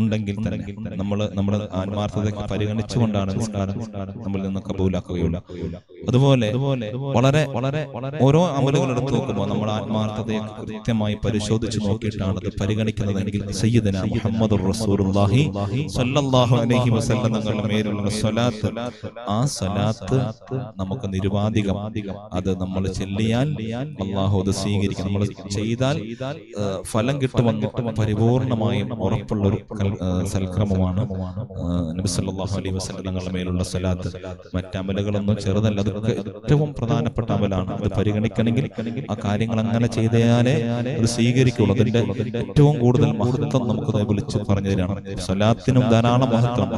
ഉണ്ടെങ്കിൽ തന്നെ നമ്മൾ നമ്മുടെ ആത്മാർത്ഥതയ്ക്ക് പരിഗണിച്ചുകൊണ്ടാണ് നിസ്കാരം നമ്മൾ നിന്ന് കബൂലാക്കുകയുള്ളൂ അതുപോലെ വളരെ വളരെ ഓരോ അമലുകൾ എടുത്തു നോക്കുമ്പോൾ നമ്മൾ ആത്മാർത്ഥതയെ കൃത്യമായി പരിശോധിച്ച് നോക്കിയിട്ടാണ് അത് പരിഗണിക്കുന്നത് എങ്കിൽ സയ്യിദന മുഹമ്മദ് റസൂലുള്ളാഹി സ്വല്ലല്ലാഹു അലൈഹി വസല്ലം തങ്ങളുടെ മേലുള്ള സ്വലാത്ത്. ആ സ്വലാത്ത് നമുക്ക് നിരുപാധികം. അത് നമ്മൾ ചെല്ലിയാൽ അള്ളാഹു അത് സ്വീകരിക്കും നമ്മൾ ചെയ്താൽ ഫലം കിട്ടുമെന്ന് പരിപൂർണമായും ഉറപ്പുള്ള ഒരു സൽക്രമമാണ്. നബിസല്ലാഹു അലൈഹി വസല്ലം തങ്ങളുടെ മേലുള്ള സ്വലാത്ത്. മറ്റമലുകളൊന്നും ചെറുതല്ല അതൊക്കെ ഏറ്റവും പ്രധാനപ്പെട്ട അമലാണ്. അത് പരിഗണിക്കണമെങ്കിൽ ആ കാര്യങ്ങൾ അങ്ങനെ ചെയ്താലേ അത് സ്വീകരിക്കുള്ളൂ. അതിന്റെ ഏറ്റവും കൂടുതൽ മഹത്വം നമുക്ക് വിളിച്ചു പറഞ്ഞു തരാണ് സ്വലാത്തിനും ധാരാളം മഹത്വം.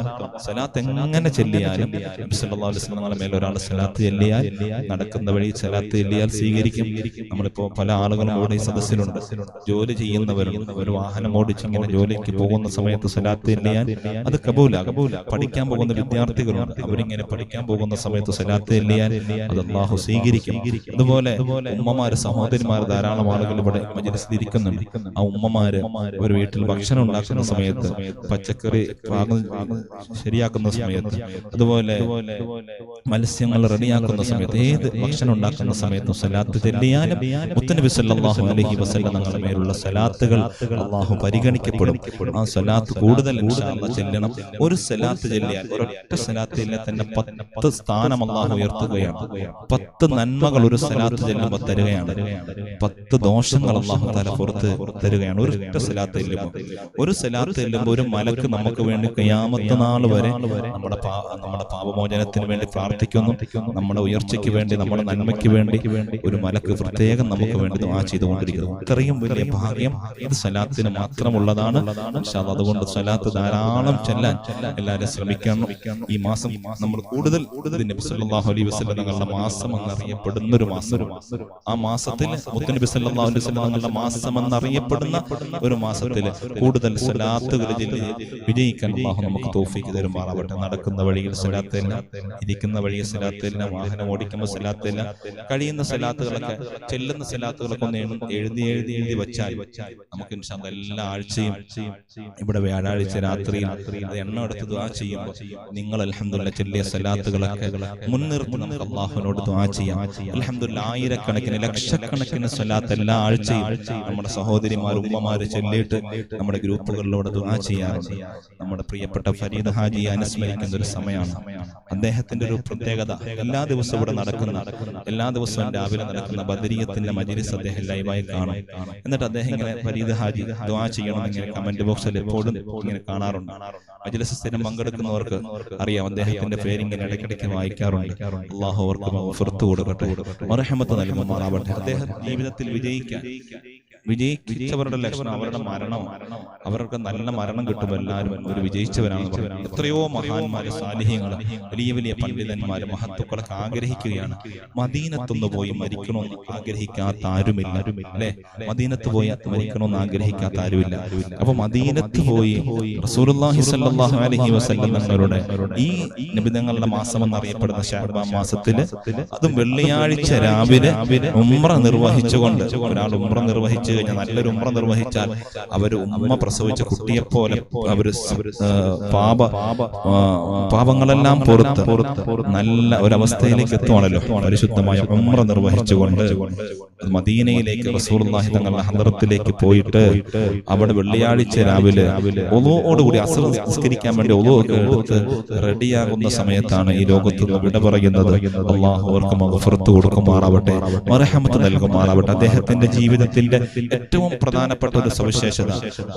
സലാത്ത് എങ്ങനെ ചെല്ലിയാലും നബി സല്ലല്ലാഹു അലൈഹി തങ്ങളുടെ മേൽ ഒരാൾ സലാത്ത് ചെല്ലിയാൽ നടക്കുന്ന വഴി സലാത്ത് ചെല്ലിയാൽ സ്വീകരിക്കും. നമ്മളിപ്പോ പല ആളുകളും ഇവിടെ ഈ സദസ്സിലുണ്ട്. ജോലി ചെയ്യുന്നവരും ഒരു വാഹനം ഓടിച്ചിങ്ങനെ ജോലിക്ക് ജോലിക്ക് പോകുന്ന സമയത്ത് സലാത്ത് ചെല്ലിയാൽ അത് കബൂലാകും. പഠിക്കാൻ പോകുന്ന വിദ്യാർത്ഥികളുണ്ട്. അവരിങ്ങനെ പഠിക്കാൻ പോകുന്ന സമയത്ത് സലാത്ത് ചെല്ലിയാൽ അത് അള്ളാഹു സ്വീകരിക്കും. അതുപോലെ ഉമ്മമാര് സഹോദരിമാര് ധാരാളം ആളുകൾ ഇവിടെ മജിലിസിൽ ഇരിക്കുന്നുണ്ട്. ആ ഉമ്മമാര് ഒരു വീട്ടിൽ ഭക്ഷണം ഉണ്ടാക്കുന്ന സമയത്ത് പച്ചക്കറി ശരിയാക്കുന്ന സമയത്ത് അതുപോലെ മത്സ്യങ്ങൾ റെഡിയാക്കുന്ന സമയത്ത് ഏത് ഭക്ഷണം ഉണ്ടാക്കുന്ന സമയത്തും സലാത്ത് ചെല്ലിയാലും മുത്തനബി സല്ലാഹു അലഹി വസല്ലം തങ്ങളുടെ മേലുള്ള സലാത്തുകൾ അള്ളാഹു പരിഗണിക്കപ്പെടും. ആ സലാത്ത് കൂടുതൽ ചെല്ലണം. ഒരു സലാത്ത് ചെല്ലിയാൽ ഒരൊറ്റ സലാത്ത് ചെല്ലിയാൽ തന്നെ പത്ത് സ്ഥാനം അള്ളാഹു ഉയർത്തുകയാണ്. പത്ത് നന്മകൾ ഒരു സലാത്ത് ചെല്ലുമ്പോൾ തരികയാണ്. പത്ത് ദോഷങ്ങൾ അള്ളാഹു തല പുറത്ത് തരികയാണ്. ഒരു ഒറ്റ സലാത്ത് ചെല്ലുമ്പോൾ. ഒരു സലാത്ത് ചെല്ലുമ്പോൾ ഒരു മലക്ക് നമുക്ക് വേണ്ടി കയ്യാമത്ത നാൾ വരെ നമ്മുടെ നമ്മുടെ പാപമോചനത്തിന് വേണ്ടി പ്രാർത്ഥിക്കുന്നു. നമ്മുടെ ഉയർച്ചയ്ക്ക് വേണ്ടി നമ്മുടെ നന്മയ്ക്ക് വേണ്ടി ഒരു മലക്ക് പ്രത്യേകം നമുക്ക് വേണ്ടി ആ ചെയ്തുകൊണ്ടിരിക്കുന്നു. ഇത്രയും വലിയ ഭാഗ്യം ഇത് സലാത്തിന് മാത്രമുള്ളതാണ് ഇൻഷാ അല്ലാഹ് അതുകൊണ്ട് സ്വലാത്ത് ധാരാളം ചെല്ലാൻ എല്ലാവരും ശ്രമിക്കണം ഈ മാസം നമ്മൾ കൂടുതൽ നബി സല്ലല്ലാഹു അലൈഹി വസല്ലം തങ്ങളുടെ മാസം എന്നറിയപ്പെടുന്ന ഒരു മാസം ആ മാസത്തിൽ മുത്തനബി സല്ലല്ലാഹു അലൈഹി വസല്ലം തങ്ങളുടെ മാസം എന്നറിയപ്പെടുന്ന ഒരു മാസത്തിൽ കൂടുതൽ സലാത്തുകൾ ചൊല്ലി വിജയിക്കാൻ അള്ളാഹു നമുക്ക് തോഫിക്ക് തരുമാറാവട്ടെ. നടക്കുന്ന വഴിയിൽ സലാത്തില്ല ഇരിക്കുന്ന വഴിയിൽ സലാത്തില്ല വാഹനം ഓടിക്കുമ്പോൾ സലാത്തില്ല കഴിയുന്ന സ്വലാത്തുകളൊക്കെ ചെല്ലുന്ന സ്വലാത്തുകളൊക്കെ ഒന്ന് എഴുതി എഴുതി എഴുതി വെച്ചാൽ നമുക്ക് എല്ലാ ആഴ്ചയും ഇവിടെ വ്യാഴാഴ്ച രാത്രിയിൽ അത് എണ്ണം എടുത്ത് ദ്വാ ചെയ്യുമ്പോൾ നിങ്ങൾ അലഹമുല്ല ചെല്ലിയ സലാത്തുകളൊക്കെ മുൻനിർത്തി നമുക്ക് അള്ളാഹുവിനോട് ദുആ ചെയ്യാം. അൽഹംദുലില്ലാ ആയിരക്കണക്കിന് ലക്ഷക്കണക്കിന് സലാത്ത് എല്ലാ ആഴ്ചയും നമ്മുടെ സഹോദരിമാർ ഉമ്മമാര് ചൊല്ലിയിട്ട് നമ്മുടെ ഗ്രൂപ്പുകളിലൂടെ ദ്വാ ചെയ്യാറുണ്ട്. നമ്മുടെ പ്രിയപ്പെട്ട ഫരീദ് ഹാജിയെ അനുസ്മരിക്കുന്ന ഒരു സമയമാണ്. അദ്ദേഹത്തിന്റെ ഒരു പ്രത്യേകത എല്ലാ ദിവസവും ഇവിടെ നടക്കുന്ന. എല്ലാ ദിവസവും രാവിലെ നടക്കുന്ന ബദരീയത്തിന്റെ മജിലിസ് അദ്ദേഹം ലൈവായി കാണും. എന്നിട്ട് അദ്ദേഹം ഇങ്ങനെ ഫരീദ് ഹാജി ദ്വാ ചെയ്യണം ഇങ്ങനെ കമന്റ് ബോക്സിൽ എപ്പോഴും ഇങ്ങനെ കാണാറുണ്ട്. മജിലിസ് സ്ഥിരം പങ്കെടുക്കുന്നവർക്ക് അറിയാം. അദ്ദേഹത്തിന്റെ പേര് ഇങ്ങനെ ഇടയ്ക്കിടയ്ക്ക് വായിക്കാറുണ്ട്. അള്ളാഹു അവർക്ക് കൊടുക്കട്ടെ മറഹമത്ത് നൽകുമാറാവട്ടെ അദ്ദേഹം ജീവിതത്തിൽ വിജയിക്കാൻ വിജയിച്ചവരുടെ ലക്ഷണം അവരുടെ മരണം അവർക്ക് നല്ല മരണം കിട്ടും. എല്ലാവരും ഒരു വിജയിച്ചവരാണെന്ന് പറയും എത്രയോ മഹാന്മാര് സാലിഹ്യങ്ങൾ വലിയ വലിയ പണ്ഡിതന്മാര് മഹത്വക്കളൊക്കെ ആഗ്രഹിക്കുകയാണ്. മദീനത്തൊന്ന് പോയി മരിക്കണമെന്ന് ആഗ്രഹിക്കാത്ത ആരുമില്ല അല്ലെ? മദീനത്ത് പോയി മരിക്കണമെന്ന് ആഗ്രഹിക്കാത്ത ആരുമില്ല. അപ്പൊ മദീനത്ത് പോയി റസൂലുള്ളാഹി സ്വല്ലല്ലാഹു അലൈഹി വസല്ലം തങ്ങളുടെ ഈ നിബിധങ്ങളുടെ മാസം എന്നറിയപ്പെടുന്ന ഷാബാൻ മാസത്തിൽ അതും വെള്ളിയാഴ്ച രാവിലെ ഉംറ നിർവഹിച്ചുകൊണ്ട് ഒരാൾ ഉംറ നിർവഹിച്ചു കഴിഞ്ഞാൽ നല്ലൊരു ഉംറ നിർവഹിച്ചാൽ അവർ ഉമ്മ പ്രസവിച്ച കുട്ടിയെ പോലെ അവർ പാപ പാപങ്ങളെല്ലാം പുറത്ത് നല്ല ഒരവസ്ഥയിലേക്ക് എത്തുവാണല്ലോ. പരിശുദ്ധമായ ഉംറ നിർവഹിച്ചുകൊണ്ട് മദീനയിലേക്ക് റസൂലുള്ളാഹി തങ്ങളുടെ പോയിട്ട് അവിടെ വെള്ളിയാഴ്ച രാവിലെ ഒലോടുകൂടി അസർ നിസ്കരിക്കാൻ വേണ്ടി ഒലോ ഒക്കെ എടുത്ത് റെഡിയാകുന്ന സമയത്താണ് ഈ ലോകത്ത് നിന്ന് വിട പറയുന്നത്. അള്ളാഹു അവർക്ക് മഹഫുറത്ത് കൊടുക്കുമാറാവട്ടെ. മറഹമത്ത് നൽകുമാറാവട്ടെ. അദ്ദേഹത്തിന്റെ ജീവിതത്തിന്റെ ഏറ്റവും പ്രധാനപ്പെട്ട ഒരു സവിശേഷത.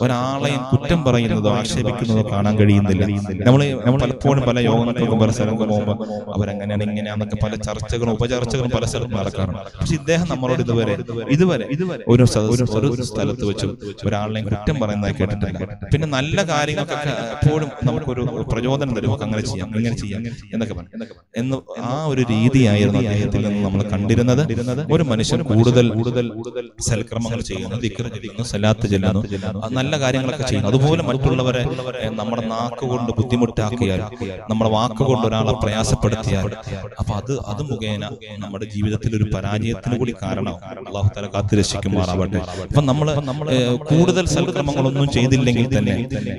ഒരാളെയും കുറ്റം പറയുന്നതോ ആക്ഷേപിക്കുന്നതോ കാണാൻ കഴിയുന്നില്ല. നമ്മൾ നമ്മൾ പലപ്പോഴും പല യോഗങ്ങൾക്കും പല സ്ഥലങ്ങൾക്ക് പോകുമ്പോൾ അവരങ്ങനെയാണ് ഇങ്ങനെയാണെന്നൊക്കെ പല ചർച്ചകളും ഉപചർച്ചകളും പല സ്ഥലത്തും നടക്കാറുണ്ട്. പക്ഷെ ഇദ്ദേഹം നമ്മളോട് ഇതുവരെ ഇതുവരെ ഒരു ഒരു സ്ഥലത്ത് വെച്ചും ഒരാളെയും കുറ്റം പറയുന്നതായി കേട്ടിട്ടില്ല. പിന്നെ നല്ല കാര്യങ്ങൾക്കൊക്കെ എപ്പോഴും നമുക്കൊരു പ്രചോദനം തരും. അങ്ങനെ ചെയ്യാം ഇങ്ങനെ ചെയ്യാം എന്നൊക്കെ പറഞ്ഞു എന്ന് ആ ഒരു രീതിയായിരുന്നു അദ്ദേഹത്തിൽ നിന്ന് നമ്മൾ കണ്ടിരുന്നത്. ഒരു മനുഷ്യൻ കൂടുതൽ കൂടുതൽ സൽക്രമങ്ങൾ ചെയ്തു. ചെയ്യുന്നു ചെയ്യുന്നു ചെല്ലുന്നു സലാത്ത് ചെല്ലുന്നു. നല്ല കാര്യങ്ങളൊക്കെ ചെയ്യുന്നു. അതുപോലെ മറ്റുള്ളവരെ നമ്മുടെ നാക്ക് കൊണ്ട് ബുദ്ധിമുട്ടാക്കിയാൽ നമ്മുടെ വാക്കുകൊണ്ട് ഒരാളെ പ്രയാസപ്പെടുത്തിയാൽ അപ്പൊ അത് അത് മുഖേന നമ്മുടെ ജീവിതത്തിൽ ഒരു പരാജയത്തിന് കൂടി കാരണം അള്ളാഹു തല കാത്തുരക്ഷിക്കുമാറാവട്ടെ. അപ്പൊ നമ്മൾ നമ്മൾ കൂടുതൽ സൽക്രമങ്ങളൊന്നും ചെയ്തില്ലെങ്കിൽ തന്നെ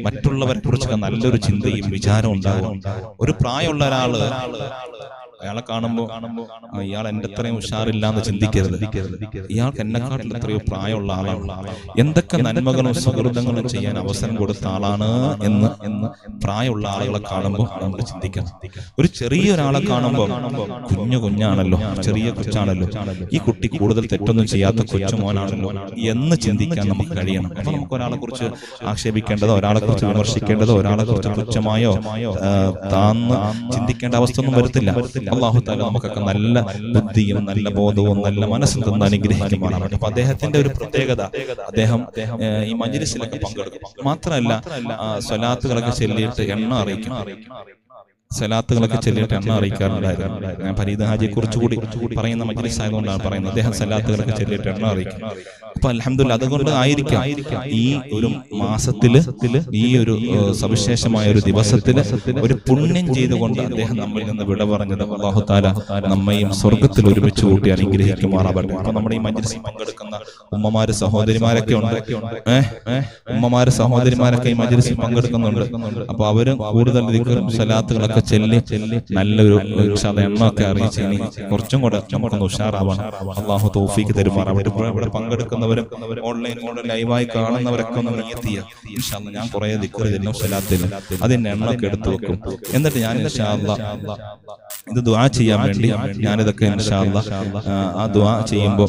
മറ്റുള്ളവരെ കുറിച്ചൊക്കെ നല്ലൊരു ചിന്തയും വിചാരവും ഉണ്ടാകും. ഒരു പ്രായമുള്ള ഒരാൾ അയാളെ കാണുമ്പോ ആ, ഇയാൾ എന്റെ അത്രയും ഉഷാറില്ലാന്ന് ചിന്തിക്കരുത്. ഇയാൾക്ക് എന്നെക്കാട്ടിൽ എത്രയോ പ്രായമുള്ള ആളാണ്. എന്തൊക്കെ നന്മകളും സുഹൃതങ്ങളും ചെയ്യാൻ അവസരം കൊടുത്ത ആളാണ് എന്ന് എന്ന് പ്രായമുള്ള ആളുകളെ കാണുമ്പോൾ നമ്മൾ ചിന്തിക്കണം. ഒരു ചെറിയ ഒരാളെ കാണുമ്പോൾ കുഞ്ഞു കുഞ്ഞാണല്ലോ ചെറിയ കൊച്ചാണല്ലോ. ഈ കുട്ടി കൂടുതൽ തെറ്റൊന്നും ചെയ്യാത്ത കൊച്ചു കൊച്ചുമോനാണല്ലോ എന്ന് ചിന്തിക്കാൻ നമുക്ക് കഴിയണം. അപ്പൊ നമുക്ക് ഒരാളെ കുറിച്ച് ആക്ഷേപിക്കേണ്ടതോ ഒരാളെ കുറിച്ച് വിമർശിക്കേണ്ടതോ ഒരാളെ കുറിച്ച് തുച്ഛമായോ താന്ന് ചിന്തിക്കേണ്ട അവസ്ഥ ഒന്നും വരുത്തില്ല. അള്ളാഹു താല നമുക്കൊക്കെ നല്ല ബുദ്ധിയും നല്ല ബോധവും നല്ല മനസ്സും തന്ന് അനുഗ്രഹിക്കുമാറാവട്ടെ അപ്പൊ അദ്ദേഹത്തിന്റെ ഒരു പ്രത്യേകത അദ്ദേഹം ഈ മജിലിസിലൊക്കെ പങ്കെടുക്കും. മാത്രമല്ല സ്വലാത്തുകളൊക്കെ ചെല്ലിയിട്ട് എണ്ണ അറിയിക്കും. സലാത്തുകളൊക്കെ ചൊല്ലിയിട്ട് എണ്ണ അറിയിക്കാറുണ്ടായിരുന്നു. ഞാൻ ഫരീദ് ഹാജിയെ കുറിച്ചുകൂടി പറയുന്ന മജ്ലിസ് ആയതുകൊണ്ടാണ് പറയുന്നത്. അദ്ദേഹം സലാത്തുകളൊക്കെ ചൊല്ലിയിട്ട് എണ്ണ അറിയിക്കും. അപ്പൊ അലഹമില്ല അതുകൊണ്ട് ആയിരിക്കാം ഈ ഒരു മാസത്തിൽ ഈ ഒരു സവിശേഷമായ ഒരു ദിവസത്തിൽ ഒരു പുണ്യം ചെയ്തുകൊണ്ട് അദ്ദേഹം നമ്മിൽ നിന്ന് വിട പറഞ്ഞത് അള്ളാഹു താല നമ്മയും സ്വർഗത്തിൽ ഒരുമിച്ച് കൂട്ടി അനുഗ്രഹിക്കുമാറാവട്ടെ അപ്പൊ നമ്മുടെ ഈ മജ്ലിസിൽ പങ്കെടുക്കുന്ന ഉമ്മമാര് സഹോദരിമാരൊക്കെ ഉണ്ട്. ഉമ്മമാര് സഹോദരിമാരൊക്കെ ഈ മജ്ലിസിൽ പങ്കെടുക്കുന്നുണ്ട്. അപ്പൊ അവരും കൂടുതൽ ദിക്റും സലാത്തുകളൊക്കെ ചെല്ലി നല്ലൊരു എണ്ണമൊക്കെ അറിയിച്ച് ഇനി കുറച്ചും കൂടെ നമുക്കൊന്ന് ഉഷാറാവണം അള്ളാഹു തോഫിക്ക് തരുമാറാവും ഇവിടെ പങ്കെടുക്കുന്നവരും ഓൺലൈൻ ലൈവായി കാണുന്നവരൊക്കെ ഒന്ന് എത്തിയ. ഞാൻ കുറെ ദിക്റ് തരുന്നു അതിന്റെ എണ്ണമൊക്കെ എടുത്തു വെക്കും. എന്നിട്ട് ഞാൻ ഇൻഷാ അല്ലാ ഇത് ദുആ ചെയ്യാൻ വേണ്ടി ഞാനിതൊക്കെ ആ, ദുവാ ദുആ ചെയ്യുമ്പോൾ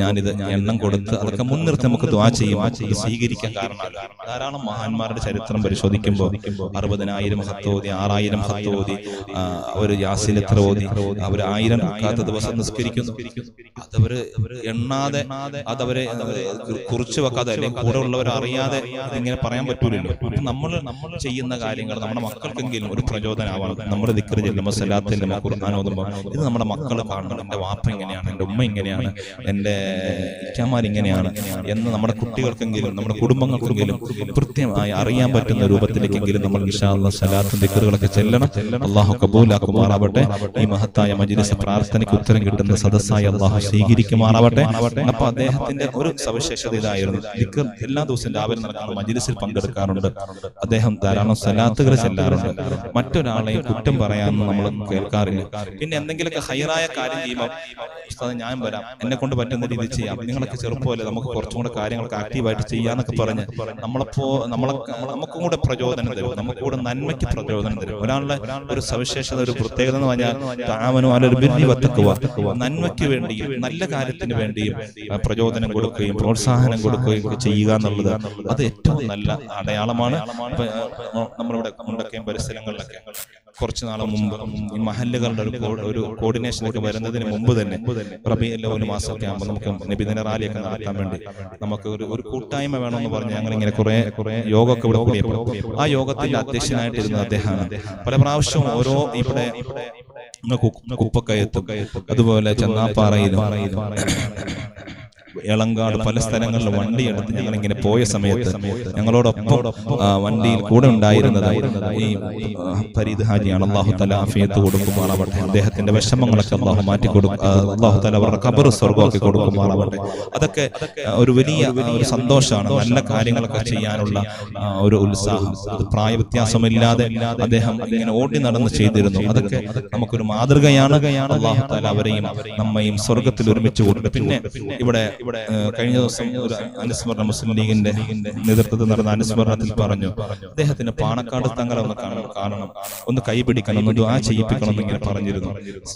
ഞാനിത് എണ്ണം കൊടുത്ത് അതൊക്കെ മുൻനിർത്തി നമുക്ക് ദുആ ചെയ്യും ഇത് സ്വീകരിക്കാൻ കാരണമല്ല ധാരാളം മഹാന്മാരുടെ ചരിത്രം പരിശോധിക്കുമ്പോൾ അറുപതിനായിരം ഹത്തോതി ആറായിരം ഹത്തോതി അവർ യാസിൽ എത്ര ഓതി അവർ ആയിരം കാത്ത ദിവസം നിസ്കരിക്കുന്നു. അതവര് എണ്ണാതെ അതവരെ കുറിച്ചു വെക്കാതെ അല്ലെങ്കിൽ കൂടെ ഉള്ളവർ അറിയാതെ ഇങ്ങനെ പറയാൻ പറ്റൂലല്ലോ. നമ്മൾ നമ്മൾ ചെയ്യുന്ന കാര്യങ്ങൾ നമ്മുടെ മക്കൾക്കെങ്കിലും ഒരു പ്രചോദനമാവണം. നമ്മുടെ ദിക്കറ് ചെല്ലുമ്പോൾ സലാത്തിൽ നമ്മൾ ഖുർആൻ ഓതുമ്പോൾ ഇത് നമ്മുടെ മക്കൾ കാണണം. എന്റെ വാപ്പ ഇങ്ങനെയാണ് എന്റെ ഉമ്മ ഇങ്ങനെയാണ് എന്റെ ഇക്കാമാർ ഇങ്ങനെയാണ് എന്ന് നമ്മുടെ കുട്ടികൾക്കെങ്കിലും നമ്മുടെ കുടുംബങ്ങൾക്കെങ്കിലും കൃത്യമായി അറിയാൻ പറ്റുന്ന രൂപത്തിലേക്കെങ്കിലും നമ്മൾ വിശാല സലാത്തും ദിക്കറുകളൊക്കെ ചെല്ലണം. അള്ളാഹു കബൂലാക്കുമാറാവട്ടെ. ഈ മഹത്തായ മജിലിസ് പ്രാർത്ഥനയ്ക്ക് ഉത്തരം കിട്ടുന്ന സദസ്സായി അള്ളാഹു സ്വീകരിക്കുമാറാവട്ടെ. അപ്പൊ അദ്ദേഹത്തിന്റെ ഒരു സവിശേഷത ഇതായിരുന്നു. ദിക്കർ എല്ലാ ദിവസവും രാവിലെ നടക്കുന്ന മജിലിസിൽ പങ്കെടുക്കാറുണ്ട്. അദ്ദേഹം ധാരാളം സലാത്തുകൾ ചെല്ലാറുണ്ട്. മറ്റൊരാളെ കുറ്റം പറയാമെന്ന് നമ്മൾ കേൾക്കാറില്ല പിന്നെ എന്തെങ്കിലുമൊക്കെ ഹയറായ കാര്യം ചെയ്യുമ്പോൾ ഉസ്താദ് ഞാൻ വരാം. എന്നെ കൊണ്ട് പറ്റുന്ന രീതിയിൽ ചെയ്യാം. നിങ്ങളൊക്കെ ചെറുപ്പമല്ലേ നമുക്ക് കുറച്ചും കൂടെ കാര്യങ്ങളൊക്കെ ആക്റ്റീവായിട്ട് ചെയ്യാന്നൊക്കെ പറഞ്ഞ് നമ്മളപ്പോ നമ്മളെ നമുക്കും കൂടെ പ്രചോദനം തരും. നമുക്ക് കൂടെ നന്മയ്ക്ക് പ്രചോദനം തരും. ഒരാളുടെ ഒരു സവിശേഷത ഒരു പ്രത്യേകത എന്ന് പറഞ്ഞാൽ താമനോ അല്ലൊരു ബിന്ദി വത്തക്കുവ. നന്മയ്ക്ക് വേണ്ടിയും നല്ല കാര്യത്തിന് വേണ്ടിയും പ്രചോദനം കൊടുക്കുകയും പ്രോത്സാഹനം കൊടുക്കുകയും ചെയ്യുക എന്നുള്ളത് അത് ഏറ്റവും നല്ല അടയാളമാണ്. നമ്മളിവിടെ കൊണ്ടൊക്കെയും പരിസരങ്ങളിലൊക്കെ കുറച്ച് നാൾ മുമ്പ് ഈ മഹല്ലുകളുടെ ഒരു ഒരു കോർഡിനേഷൻ ഒക്കെ വരുന്നതിന് മുമ്പ് തന്നെ റബി ഒരു മാസമൊക്കെ ആകുമ്പോൾ നമുക്ക് നബിദിന റാലിയൊക്കെ നടത്താൻ വേണ്ടി നമുക്ക് ഒരു ഒരു കൂട്ടായ്മ വേണമെന്ന് പറഞ്ഞ് ഞങ്ങൾ ഇങ്ങനെ കുറെ കുറെ യോഗമൊക്കെ ഇവിടെ കൂടിയപ്പോൾ ആ യോഗത്തിന്റെ അധ്യക്ഷനായിട്ടിരുന്ന അദ്ദേഹമാണ്. പല പ്രാവശ്യവും ഓരോ ഇവിടെ കുപ്പക്കയത്തും അതുപോലെ ചെന്നാപ്പാറയിലും എളങ്കാട് പല സ്ഥലങ്ങളിലും വണ്ടി എടുത്ത് ഞങ്ങൾ ഇങ്ങനെ പോയ സമയത്ത് ഞങ്ങളോടൊപ്പം വണ്ടിയിൽ കൂടെ ഉണ്ടായിരുന്നത് ഈ ഫരീദ് ഹാജിയാണ് അള്ളാഹു തല അഫിയത്ത് കൊടുക്കുമാറാവട്ടെ. അദ്ദേഹത്തിന്റെ വിഷമങ്ങളൊക്കെ അള്ളാഹു മാറ്റി കൊടുക്കും അള്ളാഹു തല അവരുടെ കബർ സ്വർഗമാക്കി കൊടുക്കുമാറാവട്ടെ. അതൊക്കെ ഒരു വലിയ ഒരു സന്തോഷമാണ്. നല്ല കാര്യങ്ങളൊക്കെ ചെയ്യാനുള്ള ഒരു ഉത്സാഹം. പ്രായ വ്യത്യാസമില്ലാതെ അദ്ദേഹം ഇങ്ങനെ ഓടി നടന്ന് ചെയ്തിരുന്നു. അതൊക്കെ നമുക്കൊരു മാതൃകയാണ്. അള്ളാഹു താല അവരെയും നമ്മയും സ്വർഗത്തിൽ ഒരുമിച്ച് കൊടുക്കും പിന്നെ ഇവിടെ ഇവിടെ കഴിഞ്ഞ ദിവസം ഒരു അനുസ്മരണ മുസ്ലിം ലീഗിന്റെ നേതൃത്വത്തിൽ നടന്ന അനുസ്മരണത്തിൽ പറഞ്ഞു അദ്ദേഹത്തിന് പാണക്കാട് തങ്ങളെ ഒന്ന് കാണണം. ഒന്ന് കൈപിടിക്കണം ഒന്ന് ആ ചെയ്യിപ്പിക്കണം എന്നിങ്ങനെ പറഞ്ഞിരുന്നു.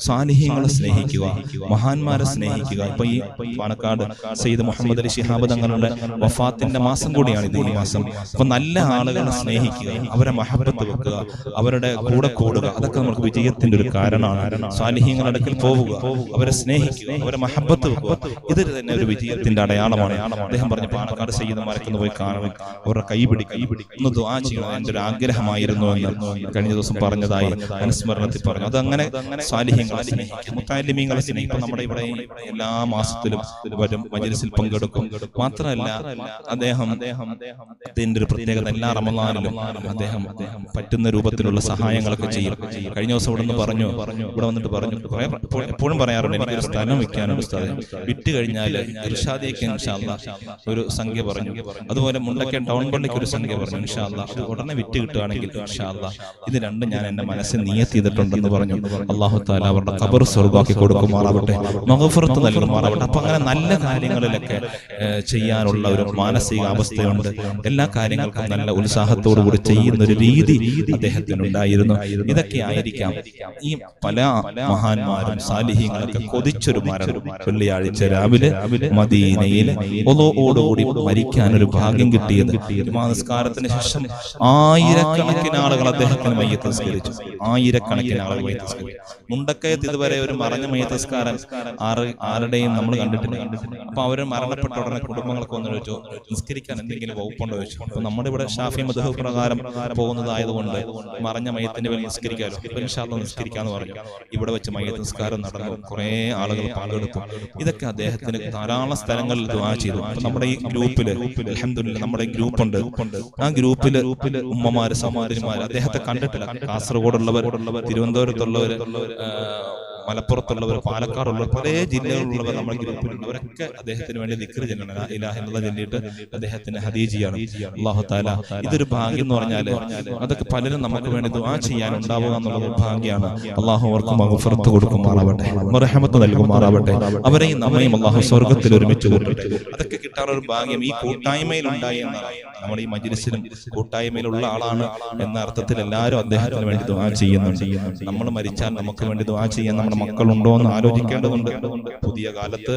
സാലിഹ്യങ്ങളെ സ്നേഹിക്കുക മഹാന്മാരെ സ്നേഹിക്കുക. ഇപ്പൊ ഈ പാണക്കാട് സയ്യിദ് മുഹമ്മദ് അലി ഷിഹാബ് തങ്ങളുടെ വഫാത്തിന്റെ മാസം കൂടിയാണ് ഇത് ഈ മാസം. അപ്പൊ നല്ല ആളുകളെ സ്നേഹിക്കുക അവരെ മഹബത്ത് വെക്കുക അവരുടെ കൂടെ കൂടുക അതൊക്കെ നമുക്ക് വിജയത്തിന്റെ ഒരു കാരണമാണ്. സാലിഹ്യങ്ങളുടെ അടുക്കൽ പോവുക അവരെ സ്നേഹിക്കുക അവരെ മഹബത്ത് വെക്കുക. ഇത് തന്നെ ഒരു വിജയം. വിജയത്തിന്റെ അടയാളമാണ്. അദ്ദേഹം പറഞ്ഞു പാണക്കാട് സയ്യിദന്മാരൊക്കെ ഒന്ന് പോയി കാണണം അവരുടെ കൈ പിടിക്കും. ഒന്ന് ദുആ ചെയ്യണം. എന്റെ ഒരു ആഗ്രഹമായിരുന്നു എന്ന് കഴിഞ്ഞ ദിവസം പറഞ്ഞതായി അനുസ്മരണത്തിൽ പറഞ്ഞു. അതങ്ങനെ സാലിഹ്യങ്ങളെ സ്നേഹിക്കും മുത്താലിമീങ്ങളെ സ്നേഹിക്കും നമ്മുടെ ഇവിടെ എല്ലാ മാസത്തിലും വരും. മജലിസിൽ പങ്കെടുക്കും. മാത്രമല്ല അദ്ദേഹം അദ്ദേഹത്തിന്റെ ഒരു പ്രത്യേകത എല്ലാ റമദാനിലും അദ്ദേഹം പറ്റുന്ന രൂപത്തിലുള്ള സഹായങ്ങളൊക്കെ ചെയ്യും. കഴിഞ്ഞ ദിവസം ഇവിടെ നിന്ന് പറഞ്ഞു. ഇവിടെ വന്നിട്ട് പറഞ്ഞു. എപ്പോഴും പറയാറുണ്ട് എനിക്കൊരു സ്ഥലം വെക്കാനുണ്ട് സ്ഥലം വിറ്റ് കഴിഞ്ഞാൽ ഇർഷാദിയൊക്കെ ഇൻഷാല്ല ഒരു സംഖ്യ പറഞ്ഞു. അതുപോലെ മുണ്ടക്കൻ ടൗൺ പള്ളിക്ക് ഒരു സംഖ്യ പറഞ്ഞു. ഇൻഷാല്ല അത് ഉടനെ വിറ്റ് കിട്ടുകയാണെങ്കിൽ ഇൻഷാല്ല ഇത് രണ്ടും ഞാൻ എന്റെ മനസ്സിൽ നീയത്തി ചെയ്തിട്ടുണ്ടെന്ന് പറഞ്ഞു. അള്ളാഹു താല അവരുടെ കബർ സ്വർഗാക്കി കൊടുക്കുമാറാവട്ടെ മഹഫുറത്ത് നൽകുമാറാവട്ടെ അപ്പൊ അങ്ങനെ നല്ല കാര്യങ്ങളിലൊക്കെ ചെയ്യാനുള്ള ഒരു മാനസിക അവസ്ഥയുണ്ട്. എല്ലാ കാര്യങ്ങൾക്കും നല്ല ഉത്സാഹത്തോടു കൂടി ചെയ്യുന്ന ഒരു രീതി അദ്ദേഹത്തിനുണ്ടായിരുന്നു. ഇതൊക്കെ ആയിരിക്കാം. ഈ പല മഹാന്മാരും സാലിഹ്യങ്ങളൊക്കെ കൊതിച്ചൊരു മരണം. വെള്ളിയാഴ്ച രാവിലെ മദീനയിൽ ഒലോടുകൂടി മരിക്കാൻ ഒരു ഭാഗ്യം കിട്ടിയത്. നിസ്കാരത്തിന് ശേഷം ആയിരക്കണക്കിന് ആളുകൾ അദ്ദേഹത്തിന് മയ്യത്ത് നിസ്കരിച്ചു. ആയിരക്കണക്കിന് ആളുകൾ മയ്യത്ത് നിസ്കരിച്ചു. മുണ്ടക്കയത്ത് ഇതുവരെ ഒരു മറഞ്ഞ മയ്യത്ത് നിസ്കാരം ആരുടെയും നമ്മൾ കണ്ടിട്ടില്ല. അപ്പൊ അവർ മരണപ്പെട്ട ഉടനെ കുടുംബങ്ങളൊക്കെ വന്നു ചോദിച്ചു നിസ്കരിക്കാൻ എന്തെങ്കിലും വകുപ്പുണ്ടോ ചോദിച്ചു. അപ്പൊ നമ്മുടെ ഇവിടെ ഷാഫി മധു പ്രകാരം പോകുന്നതായതുകൊണ്ട് മറഞ്ഞ മയത്തിന്റെ പേര് നിസ്കരിക്കാമല്ലോ ഇൻഷാല്ലാ നിസ്കരിക്കാന്ന് പറഞ്ഞു. ഇവിടെ വെച്ച് മയ്യത്ത് നിസ്കാരം നടന്നു. കുറെ ആളുകൾ പങ്കെടുത്തു. ഇതൊക്കെ അദ്ദേഹത്തിന് ധാരാളം സ്ഥലങ്ങളിൽ ദുആ ചെയ്തു. നമ്മുടെ ഈ ഗ്രൂപ്പിൽ നമ്മുടെ ഗ്രൂപ്പ് ഉണ്ട് ആ ഗ്രൂപ്പിൽ ഉമ്മമാര് സമാരന്മാര് അദ്ദേഹത്തെ കണ്ടിട്ടില്ല. കാസർഗോഡുള്ളവർ തിരുവനന്തപുരത്തുള്ളവർ മലപ്പുറത്തുള്ളവർ പാലക്കാടുള്ളവർ പല ജില്ലകളിലുള്ളവർ നമ്മുടെ ഗ്രൂപ്പിലുണ്ട്. അവരൊക്കെ അദ്ദേഹത്തിന് വേണ്ടി ദിക്ർ ചെല്ലണം ഇലാഹ എന്നുള്ള ചെല്ലിയിട്ട് അദ്ദേഹത്തിന് ഹദീജിയാണ്. അള്ളാഹു താല ഇതൊരു ഭാഗ്യം എന്ന് പറഞ്ഞാൽ അതൊക്കെ പലരും നമുക്ക് വേണ്ടി ദുആ ചെയ്യാൻ ഉണ്ടാവുക എന്നുള്ളത് ഭാഗ്യമാണ്. അള്ളാഹു അവർക്ക് മഹഫറത്ത് കൊടുക്കുമാറാവട്ടെ. മറഹമത്ത് നൽകുമാറാവട്ടെ. അവരെയും നമ്മയും അള്ളാഹു സ്വർഗത്തിൽ ഒരുമിച്ച് കൂട്ടട്ടെ അതൊക്കെ കിട്ടാനൊരു ഭാഗ്യം ഈ കൂട്ടായ്മയിൽ ഉണ്ടായി എന്നാണ്. നമ്മുടെ ഈ മജിലിസിലും കൂട്ടായ്മയിലുള്ള ആളാണ് എന്ന അർത്ഥത്തിൽ എല്ലാവരും അദ്ദേഹത്തിന് വേണ്ടി ദുആ ചെയ്യുന്നുണ്ട്. നമ്മൾ മരിച്ചാൽ നമുക്ക് വേണ്ടി ദുആ ചെയ്യാൻ നമ്മുടെ മക്കളുണ്ടോ എന്ന് ആലോചിക്കേണ്ടതുണ്ട്. പുതിയ കാലത്ത്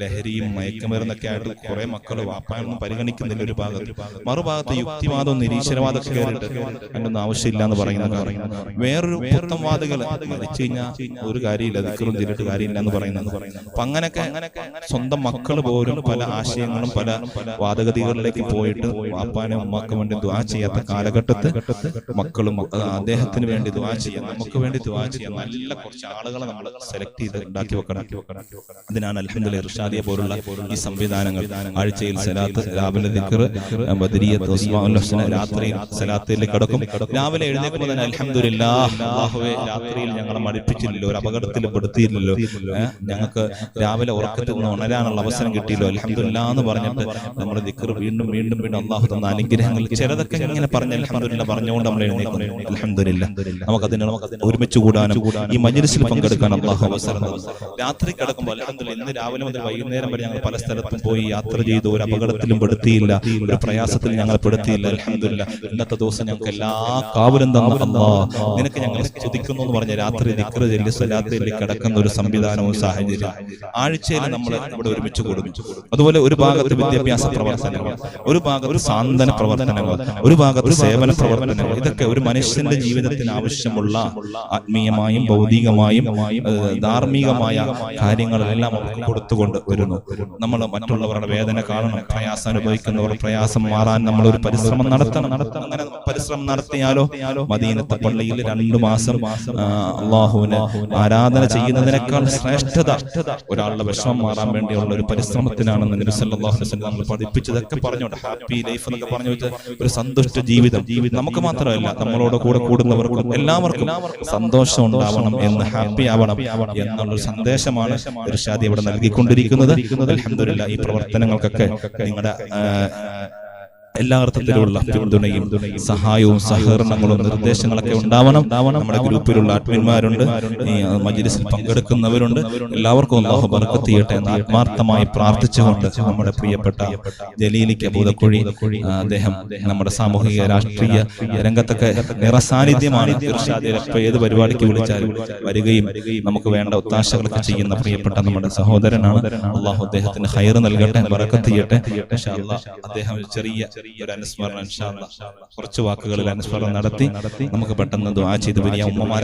ലഹരിയും മയക്കുമരുന്നൊക്കെ ആയിട്ട് കുറെ മക്കൾ വാപ്പായൊന്നും പരിഗണിക്കുന്നില്ല ഒരു ഭാഗത്ത്. മറുഭാഗത്ത് യുക്തിവാദവും നിരീശ്വരവാദമൊക്കെ കയറിയിട്ട് അതിനൊന്നും ആവശ്യമില്ല എന്ന് പറയുന്ന കാര്യം വേറൊരു പുത്തം വാദികൾ മരിച്ചു കഴിഞ്ഞാൽ ഒരു കാര്യമില്ല ദിക്കറും ചെയ്തിട്ട് കാര്യമില്ല എന്ന് പറയുന്നത്. അപ്പൊ അങ്ങനെയൊക്കെ സ്വന്തം മക്കൾ പോലും പല ആശയങ്ങളും പല വാദഗതികളിലേക്ക് പോയിട്ട് വാപ്പാനും ഉമ്മാക്കും വേണ്ടി ദ്വാ ചെയ്യാത്ത കാലഘട്ടത്തിൽ മക്കളും അദ്ദേഹത്തിന് വേണ്ടി ദ്വാ ചെയ്യാം നമുക്ക് വേണ്ടി ദ്വാ ചെയ്യാം നല്ല കുറച്ച് ആളുകളെ നമ്മൾ സെലക്ട് ചെയ്ത് ഉണ്ടാക്കി വെക്കണം. അതിനാണ് അലഹമ്മദ് ഇർഷാദിയെ പോലുള്ള ഈ സംവിധാനങ്ങൾ. ആഴ്ചയിൽ സലാത്ത് രാവിലെ രാത്രിയിൽ സലാത്തിൽ കിടക്കും. രാവിലെ എഴുന്നേൽക്കുമ്പോൾ തന്നെ അൽഹംദുലില്ലാ അല്ലാഹുവേ രാത്രിയിൽ ഞങ്ങളെ മടുപ്പിച്ചില്ലല്ലോ ഒരു അപകടത്തിൽ പെടുത്തിയില്ലല്ലോ. ഞങ്ങൾക്ക് രാവിലെ ഉറക്കത്തിൽ നിന്ന് ഉണരാനുള്ള അവസരം കിട്ടിയല്ലോ. അൽഹംദുലില്ലാ എന്ന് പറഞ്ഞിട്ട് നമ്മൾ ദിക്കർ വീണ്ടും വീണ്ടും വീണ്ടും അള്ളാഹു തന്ന അനുഗ്രഹങ്ങൾ. ചിലതൊക്കെ ഇങ്ങനെ പറഞ്ഞ അലഹമ്മദില്ല പറഞ്ഞുകൊണ്ട് നമ്മൾ എഴുന്നേക്കുന്നു അതിനെ നമുക്കതിന് ഒരുമിച്ച് കൂടാനും ഈ മജ്ലിസിൽ പങ്കെടുക്കാൻ അള്ളാഹു അവസരം തന്നു രാത്രി കിടക്കുമ്പോൾ അൽഹംദുലില്ലാ ഇന്ന് രാവിലെ മുതൽ വൈകുന്നേരം വരെ ഞങ്ങൾ പല സ്ഥലത്തും പോയി യാത്ര ചെയ്തു ഒരു അപകടത്തിലും പെടുത്തിയില്ല ഒരു പ്രയാസത്തിൽ ഞങ്ങൾ പെടുത്തിയില്ല. അലഹമില്ല ഇന്നത്തെ ദിവസം ഞങ്ങൾക്ക് എല്ലാ കാവലും തന്ന അല്ലാ നിനക്ക് ഞങ്ങൾ സ്തുതിക്കുന്നു എന്ന് പറഞ്ഞ രാത്രി ദിക്ർ ചൊല്ലി സ്വലാത്ത് കിടക്കുന്ന ഒരു സംവിധാനവും സാഹചര്യം. ആഴ്ചയിൽ നമ്മൾ ഇവിടെ ഒരുമിച്ച് കൂടുന്നു അതുപോലെ ഒരു ഭാഗത്ത് വിദ്യാഭ്യാസ പ്രവർത്തനങ്ങൾ ഒരു ഭാഗത്ത് സാന്ത്വന പ്രവർത്തനങ്ങൾ ഒരു ഭാഗത്ത് സേവന പ്രവർത്തനങ്ങൾ. ഇതൊക്കെ ഒരു മനുഷ്യന്റെ ജീവിതത്തിന് ആവശ്യമുള്ള ആത്മീയമായും ഭൗതികമായും ധാർമ്മികമായ കാര്യങ്ങളെല്ലാം അവർക്ക് കൊടുത്തുകൊണ്ട് വരുന്നു. നമ്മൾ മറ്റുള്ളവരുടെ വേദന കാണണം പ്രയാസം അനുഭവിക്കുന്നവർ പ്രയാസം മാറാൻ നമ്മൾ ഒരു പരിശ്രമം നടത്തണം. അങ്ങനെ പരിശ്രമം നടത്തിയാലോ മദീനത്തെ പള്ളിയിൽ രണ്ടു മാസം അള്ളാഹുവിന് ആരാധന ചെയ്യുന്നതിനേക്കാൾ ശ്രേഷ്ഠത ഒരാളുടെ വിഷമം മാറാൻ വേണ്ടിയുള്ള ഒരു പരിശ്രമത്തിനാണ് നമ്മൾ പഠിപ്പിച്ചതൊക്കെ പറഞ്ഞോട്ടെ ഹാപ്പി ലൈഫ് എന്നൊക്കെ പറഞ്ഞു വെച്ചാൽ ഒരു സന്തുഷ്ട ജീവിതം. നമുക്ക് മാത്രമല്ല നമ്മളോട് കൂടെ കൂടുന്നവർക്കും എല്ലാവർക്കും സന്തോഷം ഉണ്ടാവണം എന്ന് ഹാപ്പി ആവണം എന്നുള്ള സന്ദേശമാണ് ഇർഷാദ് ഇവിടെ നൽകിക്കൊണ്ടിരിക്കുന്നത്. ഈ പ്രവർത്തനങ്ങൾക്കൊക്കെ നിങ്ങളുടെ എല്ലാ അർത്ഥത്തിലുള്ള പിന്തുണയും സഹായവും സഹകരണങ്ങളും നിർദ്ദേശങ്ങളൊക്കെ ഉണ്ടാവണം. നമ്മുടെ ഗ്രൂപ്പിലുള്ള അഡ്മിന്മാരുണ്ട് മജ്ലിസിൽ പങ്കെടുക്കുന്നവരുണ്ട്. എല്ലാവർക്കും അള്ളാഹു ബർക്കത്ത് എന്ന് ആത്മാർത്ഥമായി പ്രാർത്ഥിച്ചുകൊണ്ട് നമ്മുടെ പ്രിയപ്പെട്ട ജലീലിക്ക് ഭൂതക്കുഴി അദ്ദേഹം നമ്മുടെ സാമൂഹിക രാഷ്ട്രീയ രംഗത്തൊക്കെ നിറസാന്നിധ്യമാണ് ഏത് പരിപാടിക്ക് വിളിച്ചാലും വരികയും നമുക്ക് വേണ്ട ഒത്താശകളൊക്കെ ചെയ്യുന്ന പ്രിയപ്പെട്ട നമ്മുടെ സഹോദരനാണ്. അള്ളാഹു അദ്ദേഹത്തിന് ഹൈർ നൽകട്ടെ ബറക്കത്ത് അദ്ദേഹം ചെറിയ ഒരു അനുസ്മരണം കുറച്ച് വാക്കുകളിൽ അനുസ്മരണം നടത്തി. നമുക്ക് പെട്ടെന്ന് ദുആ ചെയ്ത് വലിയ ഉമ്മമാരെ